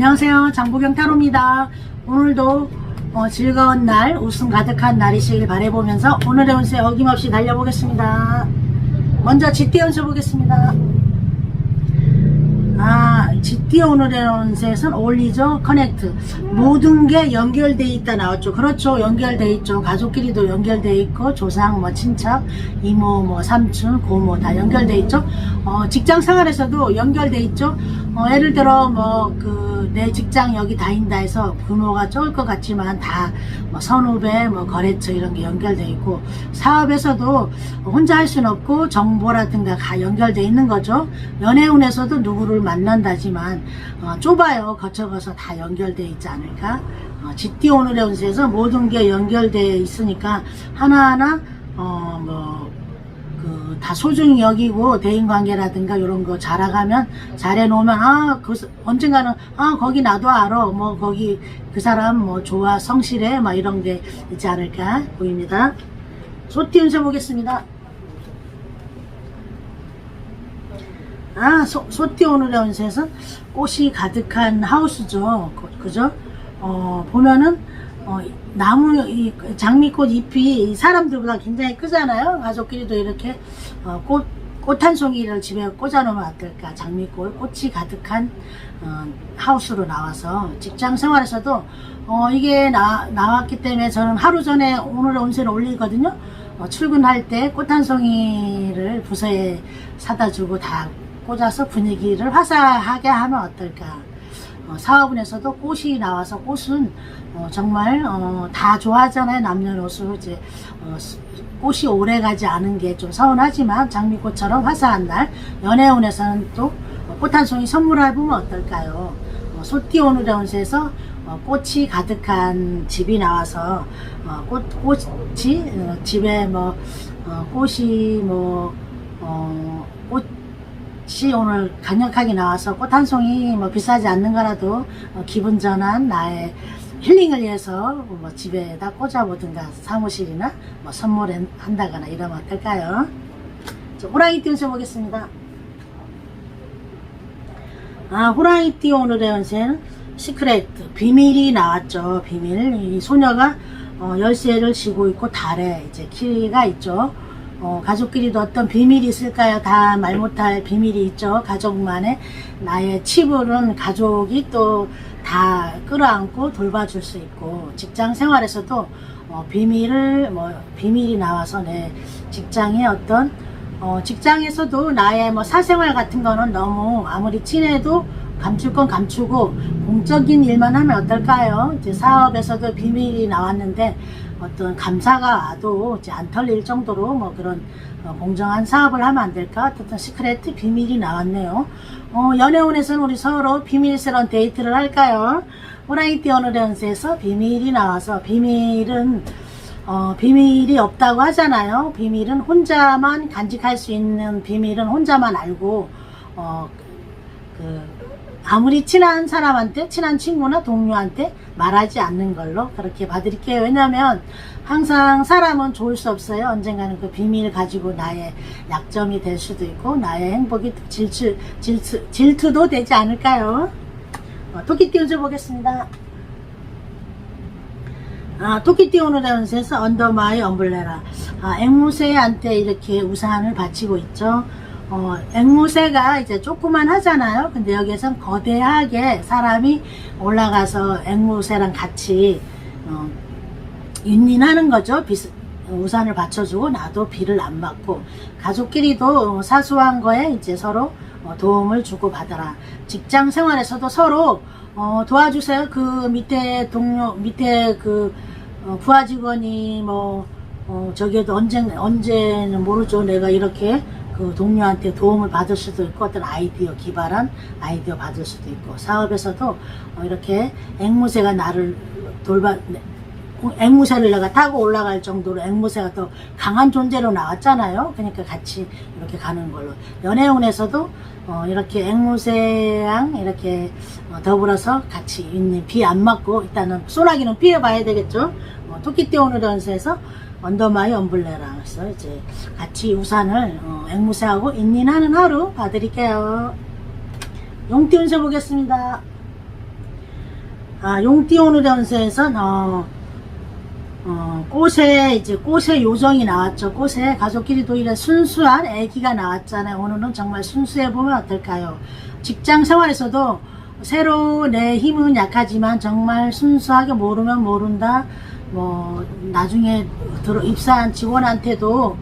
안녕하세요. 장보경 타로입니다. 오늘도 어, 즐거운 날, 웃음 가득한 날이시길 바라보면서 오늘의 운세 어김없이 달려보겠습니다. 먼저 쥐띠 운세 보겠습니다. 아, 쥐띠 오늘의 운세에서는 올리죠. 커넥트. 모든 게 연결돼 있다 나왔죠. 그렇죠. 연결돼 있죠. 가족끼리도 연결돼 있고, 조상, 뭐, 친척, 이모, 뭐, 삼촌, 고모 다 연결돼 있죠. 어, 직장 생활에서도 연결돼 있죠. 어, 예를 들어, 뭐, 그, 내 직장 여기 다닌다 해서 규모가 적을 것 같지만 다, 뭐, 선후배, 뭐, 거래처 이런 게 연결돼 있고, 사업에서도 혼자 할 수는 없고, 정보라든가 다 연결돼 있는 거죠. 연애운에서도 누구를 만난다지만, 어, 좁아요. 거쳐가서 다 연결돼 있지 않을까? 어, 쥐띠 오늘의 운세에서 모든 게 연결돼 있으니까, 하나하나, 어, 뭐, 그 다 소중히 여기고 대인 관계라든가 이런 거 잘해가면 잘해 놓으면 아그 언젠가는 아 거기 나도 알아 뭐 거기 그 사람 뭐 좋아 성실해 막 이런 게 있지 않을까 보입니다. 소띠 운세 보겠습니다. 아, 소, 소띠 오늘의 운세에서 꽃이 가득한 하우스죠. 그- 그죠? 어, 보면은, 어, 나무, 이 장미꽃 잎이 사람들보다 굉장히 크잖아요. 가족끼리도 이렇게, 어, 꽃, 꽃 한 송이를 집에 꽂아놓으면 어떨까. 장미꽃, 꽃이 가득한, 어, 하우스로 나와서 직장 생활에서도, 어, 이게 나, 나왔기 때문에 저는 하루 전에 오늘의 운세를 올리거든요. 어, 출근할 때 꽃 한 송이를 부서에 사다 주고 다 꽂아서 분위기를 화사하게 하면 어떨까. 어, 사업은에서도 꽃이 나와서 꽃은 어, 정말 어, 다 좋아하잖아요. 남녀노소 이제 어, 스- 꽃이 오래 가지 않은 게 좀 서운하지만 장미꽃처럼 화사한 날 연애운에서는 또 꽃 한 송이 선물해 보면 어떨까요? 어, 소띠 오늘의 운세에서 어, 꽃이 가득한 집이 나와서 어, 꽃 꽃이 어, 집에 뭐 어, 꽃이 뭐 어, 꽃이 오늘 강력하게 나와서 꽃 한 송이 뭐 비싸지 않는 거라도 어, 기분 전환 나의 힐링을 위해서 뭐 집에다 꽂아보든가 사무실이나 뭐 선물한다거나 이러면 어떨까요? 자, 호랑이 띄워서 보겠습니다. 아, 호랑이띠 오늘의 운세는 시크릿, 비밀이 나왔죠. 비밀. 이 소녀가 어, 열쇠를 쥐고 있고 달에 이제 키가 있죠. 어, 가족끼리도 어떤 비밀이 있을까요? 다 말 못할 비밀이 있죠. 가족만의 나의 치부는 가족이 또 다 끌어안고 돌봐줄 수 있고 직장 생활에서도 어, 비밀을 뭐 비밀이 나와서 내 직장의 어떤 어, 직장에서도 나의 뭐 사생활 같은 거는 너무 아무리 친해도 감출 건 감추고 공적인 일만 하면 어떨까요? 이제 사업에서도 비밀이 나왔는데 어떤 감사가 와도 이제 안 털릴 정도로 뭐 그런 어, 공정한 사업을 하면 안 될까? 어떤 시크릿 비밀이 나왔네요. 어, 연애운에서는 우리 서로 비밀스러운 데이트를 할까요? 호랑이띠 오늘의 운세에서 비밀이 나와서 비밀은 어, 비밀이 없다고 하잖아요. 비밀은 혼자만 간직할 수 있는 비밀은 혼자만 알고, 어, 그, 아무리 친한 사람한테, 친한 친구나 동료한테 말하지 않는 걸로 그렇게 봐드릴게요. 왜냐면 항상 사람은 좋을 수 없어요. 언젠가는 그 비밀을 가지고 나의 약점이 될 수도 있고, 나의 행복이 질투, 질투, 질투도 되지 않을까요? 어, 토끼 띄워줘 보겠습니다. 아, 토끼띠 오늘의 운세에서 언더마이 엄블레라. 아, 앵무새한테 이렇게 우산을 바치고 있죠. 어, 앵무새가 이제 조그만 하잖아요. 근데 여기에선 거대하게 사람이 올라가서 앵무새랑 같이, 어, 윈윈하는 거죠. 비, 우산을 받쳐주고 나도 비를 안 맞고 가족끼리도 사소한 거에 이제 서로 어, 도움을 주고 받아라. 직장 생활에서도 서로 어, 도와주세요. 그 밑에 동료 밑에 그 어, 부하 직원이 뭐 어, 저기에도 언제 언제는 모르죠. 내가 이렇게 그 동료한테 도움을 받을 수도 있고 어떤 아이디어 기발한 아이디어 받을 수도 있고 사업에서도 어, 이렇게 앵무새가 나를 돌봐 앵무새를 내가 타고 올라갈 정도로 앵무새가 더 강한 존재로 나왔잖아요. 그러니까 같이 이렇게 가는 걸로. 연애운에서도 어, 이렇게 앵무새랑 이렇게 어, 더불어서 같이 있는 비 안 맞고 일단은 소나기는 피해봐야 되겠죠. 어, 토끼띠 오늘 연세에서 언더마이 엄블레라 그래서 이제 같이 우산을 어, 앵무새하고 인린하는 하루 봐드릴게요. 용띠 운세 보겠습니다. 아, 용띠오누 연세에선, 어, 어, 꽃에, 이제 꽃의 요정이 나왔죠. 꽃에 가족끼리도 이런 순수한 애기가 나왔잖아요. 오늘은 정말 순수해 보면 어떨까요? 직장 생활에서도 새로 내 힘은 약하지만 정말 순수하게 모르면 모른다. 뭐, 나중에 들어, 입사한 직원한테도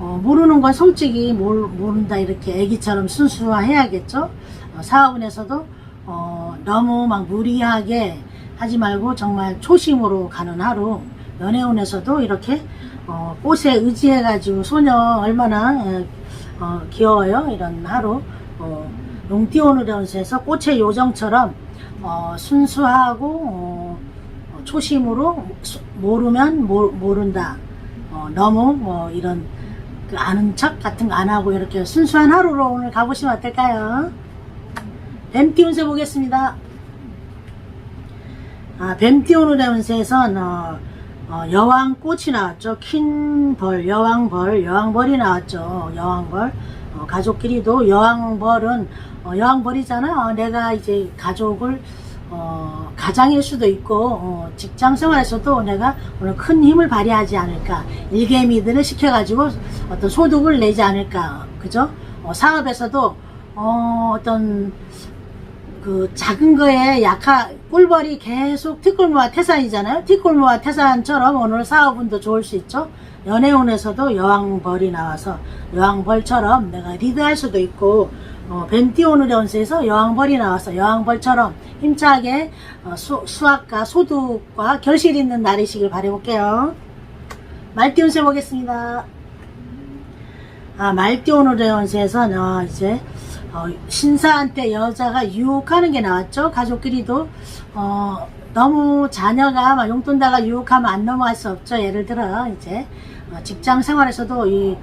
어, 모르는 건 솔직히 모르, 모른다. 이렇게 애기처럼 순수화해야겠죠. 어, 사업은에서도 어, 너무 막 무리하게 하지 말고 정말 초심으로 가는 하루. 연애운에서도 이렇게 어, 꽃에 의지해가지고 소녀 얼마나 에, 어, 귀여워요. 이런 하루. 어, 용띠오누레온스에서 꽃의 요정처럼 어, 순수하고 어, 어, 초심으로 수- 모르면 모, 모른다. 어, 너무 뭐 이런 그 아는 척 같은 거 안 하고 이렇게 순수한 하루로 오늘 가보시면 어떨까요? 뱀띠 운세 보겠습니다. 아, 뱀띠 오늘의 운세에선 어, 어, 여왕 꽃이 나왔죠. 퀸벌, 여왕벌, 여왕벌이 나왔죠. 여왕벌. 어, 가족끼리도 여왕벌은 어, 여왕벌이잖아. 어, 내가 이제 가족을 어, 가장일 수도 있고 어, 직장 생활에서도 내가 오늘 큰 힘을 발휘하지 않을까. 일개미들을 시켜가지고 어떤 소득을 내지 않을까. 그죠? 어, 사업에서도 어, 어떤 그 작은 거에 약하 꿀벌이 계속 티끌모아 태산이잖아요. 티끌모아 태산처럼 오늘 사업운도 좋을 수 있죠. 연애운에서도 여왕벌이 나와서 여왕벌처럼 내가 리드할 수도 있고 어, 운세에서 여왕벌이 나와서 여왕벌처럼 힘차게 어, 수, 수학과 소득과 결실 있는 날이시길 바라볼게요. 말띠 운세 보겠습니다. 아, 말띠 오늘의 운세에서는 어, 이제 어, 신사한테 여자가 유혹하는 게 나왔죠. 가족끼리도 어, 너무 자녀가 막 용돈 달라 유혹하면 안 넘어갈 수 없죠. 예를 들어 이제 어, 직장 생활에서도 이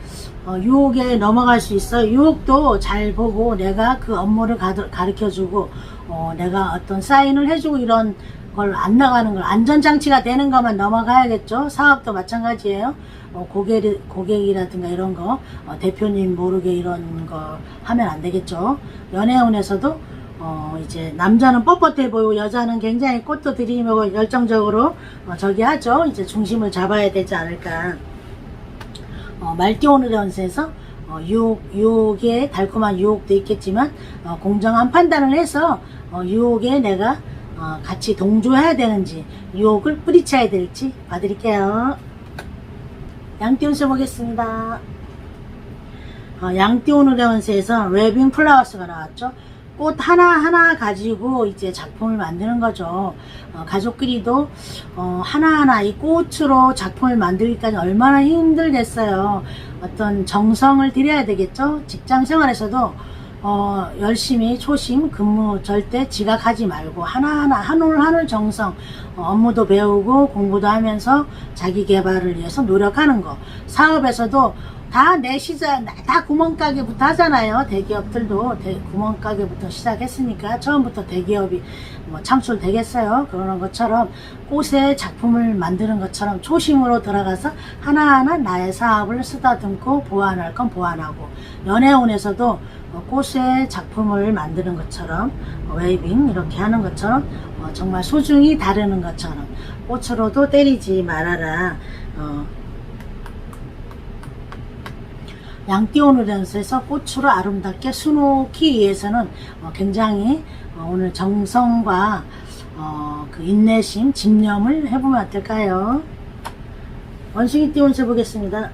어, 유혹에 넘어갈 수 있어요. 유혹도 잘 보고 내가 그 업무를 가르쳐 주고 어, 내가 어떤 사인을 해주고 이런 걸 안 나가는 걸 안전장치가 되는 것만 넘어가야겠죠. 사업도 마찬가지예요. 어, 고객, 고객이라든가 이런 거, 어, 대표님 모르게 이런 거 하면 안 되겠죠. 연애운에서도, 어, 이제, 남자는 뻣뻣해 보이고, 여자는 굉장히 꽃도 들이밀고 열정적으로, 어, 저기 하죠. 이제 중심을 잡아야 되지 않을까. 어, 말띠오늘 연세에서, 어, 유혹, 유혹에 달콤한 유혹도 있겠지만, 어, 공정한 판단을 해서, 어, 유혹에 내가, 어, 같이 동조해야 되는지, 유혹을 뿌리쳐야 될지 봐드릴게요. 양띠 운세 보겠습니다. 어, 양띠 오늘의 운세에서 웨빙 플라워스가 나왔죠. 꽃 하나하나 가지고 이제 작품을 만드는 거죠. 어, 가족끼리도 어, 하나하나 이 꽃으로 작품을 만들기까지 얼마나 힘들겠어요. 어떤 정성을 들여야 되겠죠. 직장 생활에서도 어, 열심히 초심 근무 절대 지각하지 말고 하나하나 한올 한올 정성 어, 업무도 배우고 공부도 하면서 자기 개발을 위해서 노력하는 거 사업에서도 다 내 시작 다 구멍가게부터 하잖아요. 대기업들도 대- 구멍가게부터 시작했으니까 처음부터 대기업이 뭐 창출 되겠어요? 그러는 것처럼 꽃에 작품을 만드는 것처럼 초심으로 들어가서 하나하나 나의 사업을 쓰다듬고 보완할 건 보완하고 연애운에서도 어, 꽃에 작품을 만드는 것처럼 어, 웨이빙 이렇게 하는 것처럼 어, 정말 소중히 다루는 것처럼 꽃으로도 때리지 말아라. 어, 양띠오늘 연수에서 꽃으로 아름답게 수놓기 위해서는 어, 굉장히 어, 오늘 정성과 어, 그 인내심, 집념을 해보면 어떨까요? 원숭이 띠 운세 보겠습니다.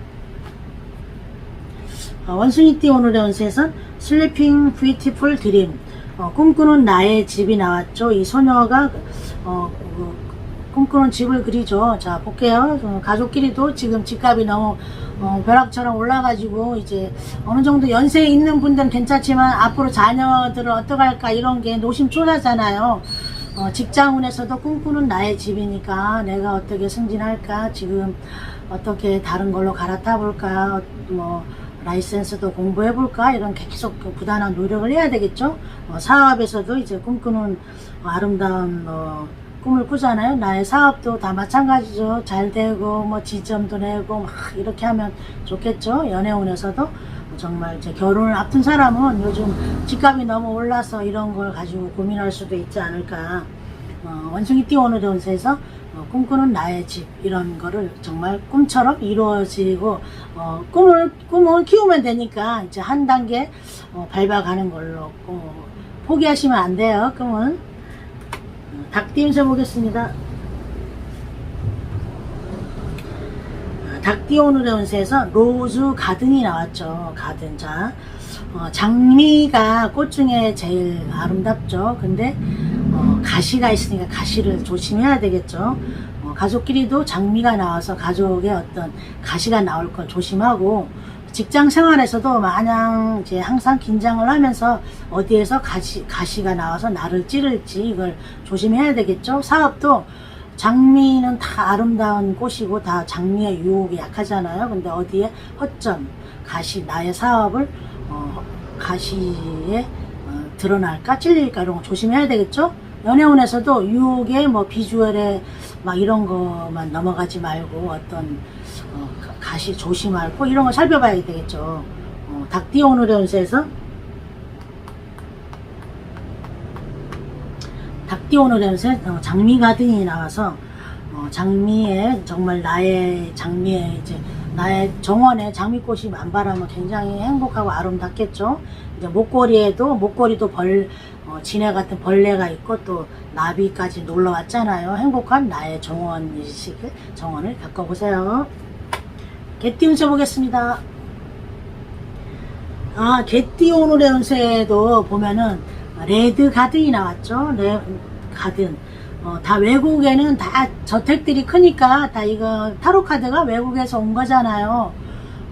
어, 원숭이 띠 운세에선 슬리핑 뷰티풀 드림 어, 꿈꾸는 나의 집이 나왔죠. 이 소녀가 꿈꾸는 집을 그리죠. 자 볼게요. 어, 가족끼리도 지금 집값이 너무 어, 벼락처럼 올라가지고 이제 어느 정도 연세에 있는 분들은 괜찮지만 앞으로 자녀들을 어떡할까 이런 게 노심초사잖아요. 어, 직장운에서도 꿈꾸는 나의 집이니까 내가 어떻게 승진할까 지금 어떻게 다른 걸로 갈아타 볼까 뭐 라이센스도 공부해 볼까 이런 계속 그 부단한 노력을 해야 되겠죠. 어, 사업에서도 이제 꿈꾸는 어, 아름다운 어, 꿈을 꾸잖아요. 나의 사업도 다 마찬가지죠. 잘 되고 뭐 지점도 내고 막 이렇게 하면 좋겠죠. 연애운에서도 정말 이제 결혼을 앞둔 사람은 요즘 집값이 너무 올라서 이런 걸 가지고 고민할 수도 있지 않을까. 어, 원숭이 띄워오는 연세에서 어, 꿈꾸는 나의 집 이런 거를 정말 꿈처럼 이루어지고 어, 꿈을 꿈을 키우면 되니까 이제 한 단계 어, 밟아가는 걸로 어, 포기하시면 안 돼요 꿈은 어, 닭 띄워서 보겠습니다. 닭띠오누 연세에서 로즈 가든이 나왔죠. 가든. 자, 어, 장미가 꽃 중에 제일 아름답죠. 근데, 어, 가시가 있으니까 가시를 조심해야 되겠죠. 어, 가족끼리도 장미가 나와서 가족의 어떤 가시가 나올 걸 조심하고, 직장 생활에서도 마냥 이제 항상 긴장을 하면서 어디에서 가시, 가시가 나와서 나를 찌를지 이걸 조심해야 되겠죠. 사업도 장미는 다 아름다운 꽃이고 다 장미의 유혹이 약하잖아요. 근데 어디에 허점, 가시, 나의 사업을 어, 가시에 어, 드러날까 찔릴까 이런 거 조심해야 되겠죠. 연애운에서도 유혹에 뭐 비주얼에 막 이런 거만 넘어가지 말고 어떤 가시 조심하고 이런 거 살펴봐야 되겠죠. 어, 닭띠오누 연세 어, 장미 가든이 나와서 어, 장미에 정말 나의 장미에 이제 나의 정원에 장미꽃이 만발하면 굉장히 행복하고 아름답겠죠. 이제 목걸이에도 목걸이도 벌 어, 진해 같은 벌레가 있고 또 나비까지 놀러 왔잖아요. 행복한 나의 정원이시길 정원을 겪어보세요. 개띠 운세 보겠습니다. 아, 개띠 오늘의 운세도 보면은 레드 가든이 나왔죠. 레 가든. 어, 다 외국에는 다 저택들이 크니까 다 이거 타로 카드가 외국에서 온 거잖아요.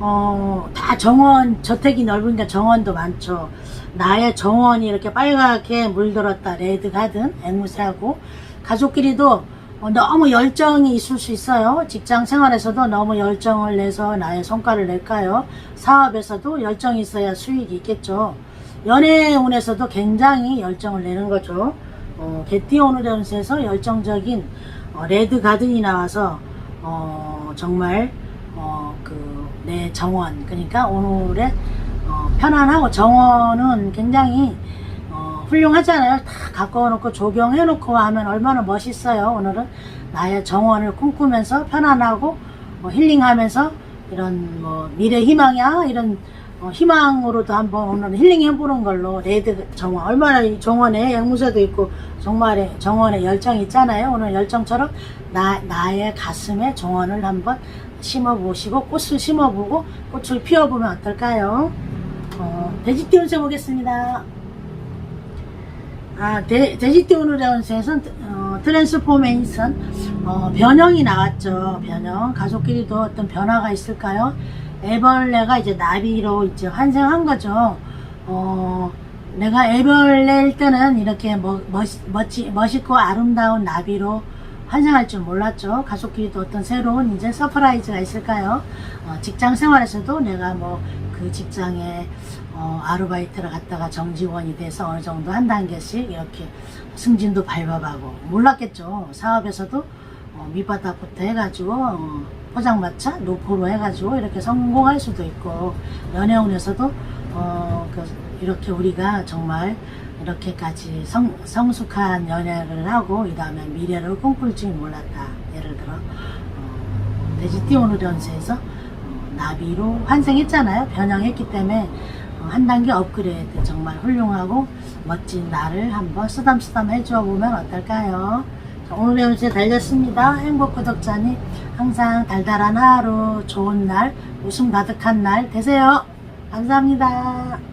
어, 다 정원, 저택이 넓으니까 정원도 많죠. 나의 정원이 이렇게 빨갛게 물들었다. 레드 가든, 앵무새하고. 가족끼리도 어, 너무 열정이 있을 수 있어요. 직장 생활에서도 너무 열정을 내서 나의 성과를 낼까요? 사업에서도 열정이 있어야 수익이 있겠죠. 연애운에서도 굉장히 열정을 내는 거죠. 어, 개띠 오늘 연세에서 열정적인 어, 레드 가든이 나와서 어, 정말 어, 그내 정원 그러니까 오늘의 어, 편안하고 정원은 굉장히 어, 훌륭하잖아요. 다 갖고 놓고 조경해 놓고 하면 얼마나 멋있어요. 오늘은 나의 정원을 꿈꾸면서 편안하고 뭐 힐링하면서 이런 뭐 미래 희망이야 이런 어, 희망으로도 한번 오늘 힐링해 보는 걸로 레드 정원 얼마나 이 정원에 앵무새도 있고 정말에 정원에 열정이 있잖아요. 오늘 열정처럼 나 나의 가슴에 정원을 한번 심어 보시고 꽃을 심어 보고 꽃을 피워 보면 어떨까요? 어, 운세 보겠습니다. 아, 돼, 돼지띠 오늘의 운세에서는 어, 트랜스포메이션 어, 변형이 나왔죠. 변형 가족끼리도 어떤 변화가 있을까요? 애벌레가 이제 나비로 이제 환생한 거죠. 어, 내가 애벌레일 때는 이렇게 멋, 멋있고 아름다운 나비로 환생할 줄 몰랐죠. 가족끼리도 어떤 새로운 이제 서프라이즈가 있을까요? 어, 직장 생활에서도 내가 뭐 그 직장에 어, 아르바이트를 갔다가 정직원이 돼서 어느 정도 한 단계씩 이렇게 승진도 밟아가고 몰랐겠죠. 사업에서도 어, 밑바닥부터 해가지고 어, 포장마차 노포로 해가지고 이렇게 성공할 수도 있고 연애운에서도 어, 그, 이렇게 우리가 정말 이렇게까지 성, 성숙한 연애를 하고 이 다음에 미래를 꿈꿀 줄 몰랐다. 예를 들어 어, 돼지띠 오늘 연세에서 어, 나비로 환생했잖아요. 변형했기 때문에 어, 한 단계 업그레이드 정말 훌륭하고 멋진 나를 한번 쓰담쓰담 해줘 보면 어떨까요? 자, 오늘의 운세 달렸습니다. 행복 구독자님 항상 달달한 하루, 좋은 날, 웃음 가득한 날 되세요. 감사합니다.